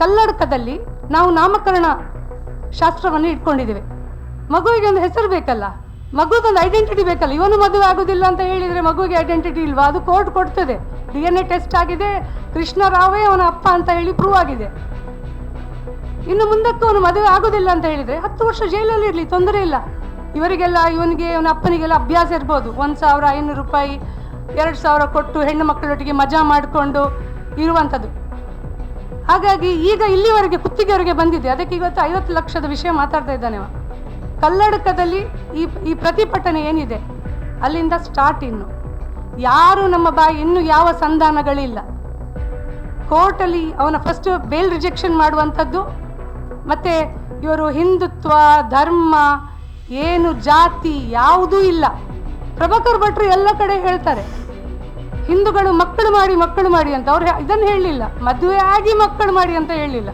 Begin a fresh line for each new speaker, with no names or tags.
ಕಲ್ಲಡಕದಲ್ಲಿ ನಾವು ನಾಮಕರಣ ಶಾಸ್ತ್ರವನ್ನು ಇಟ್ಕೊಂಡಿದ್ದೇವೆ. ಮಗುವಿಗೆ ಒಂದು ಹೆಸರು ಬೇಕಲ್ಲ, ಮಗುದೊಂದು ಐಡೆಂಟಿಟಿ ಬೇಕಲ್ಲ, ಇವನು ಮದುವೆ ಆಗುದಿಲ್ಲ ಅಂತ ಹೇಳಿದ್ರೆ ಮಗುವಿಗೆ ಐಡೆಂಟಿಟಿ ಇಲ್ವಾ? ಅದು ಕೋರ್ಟ್ ಕೊಡ್ತದೆ. ಡಿ ಎನ್ ಎ ಟೆಸ್ಟ್ ಆಗಿದೆ ಕೃಷ್ಣರಾವೇ ಅವನ ಅಪ್ಪ ಅಂತ ಹೇಳಿ ಪ್ರೂವ್ ಆಗಿದೆ. ಇನ್ನು ಮುಂದಕ್ಕೂ ಅವನು ಮದುವೆ ಆಗೋದಿಲ್ಲ ಅಂತ ಹೇಳಿದ್ರೆ ಹತ್ತು ವರ್ಷ ಜೈಲಲ್ಲಿ ಇರಲಿ, ತೊಂದರೆ ಇಲ್ಲ. ಇವರಿಗೆಲ್ಲ, ಇವನಿಗೆ, ಅವನ ಅಪ್ಪನಿಗೆಲ್ಲ ಅಭ್ಯಾಸ ಇರ್ಬೋದು. ಒಂದು ಸಾವಿರ ಐನೂರು ರೂಪಾಯಿ, ಎರಡು ಸಾವಿರ ಕೊಟ್ಟು ಹೆಣ್ಣು ಮಕ್ಕಳೊಟ್ಟಿಗೆ ಮಜಾ ಮಾಡಿಕೊಂಡು ಇರುವಂಥದ್ದು. ಹಾಗಾಗಿ ಈಗ ಇಲ್ಲಿವರೆಗೆ ಕುತ್ತಿಗೆವರೆಗೆ ಬಂದಿದೆ ಅದಕ್ಕೆ ಇವತ್ತು ಐವತ್ತು ಲಕ್ಷದ ವಿಷಯ ಮಾತಾಡ್ತಾ ಇದ್ದಾನೆ ಕಲ್ಲಡಕದಲ್ಲಿ ಈ ಈ ಪ್ರತಿಭಟನೆ ಏನಿದೆ? ಅಲ್ಲಿಂದ ಸ್ಟಾರ್ಟ್ ಇನ್ನು. ಯಾರು ನಮ್ಮ ಬಾಯಿ ಇನ್ನು ಯಾವ ಸಂಧಾನಗಳಿಲ್ಲ. ಕೋರ್ಟಲ್ಲಿ ಅವನ ಫಸ್ಟ್ ಬೇಲ್ ರಿಜೆಕ್ಷನ್ ಮಾಡುವಂಥದ್ದು, ಮತ್ತೆ ಇವರು ಹಿಂದುತ್ವ, ಧರ್ಮ, ಏನು ಜಾತಿ ಯಾವುದೂ ಇಲ್ಲ. ಪ್ರಭಾಕರ್ ಭಟ್ರು ಎಲ್ಲ ಕಡೆ ಹೇಳ್ತಾರೆ. ಹಿಂದೂಗಳು ಮಕ್ಕಳು ಮಾಡಿ ಮಕ್ಕಳು ಮಾಡಿ ಅಂತ ಅವ್ರು ಇದನ್ನು ಹೇಳಲಿಲ್ಲ. ಮದುವೆ ಆಗಿ ಮಕ್ಕಳು ಮಾಡಿ ಅಂತ ಹೇಳಲಿಲ್ಲ.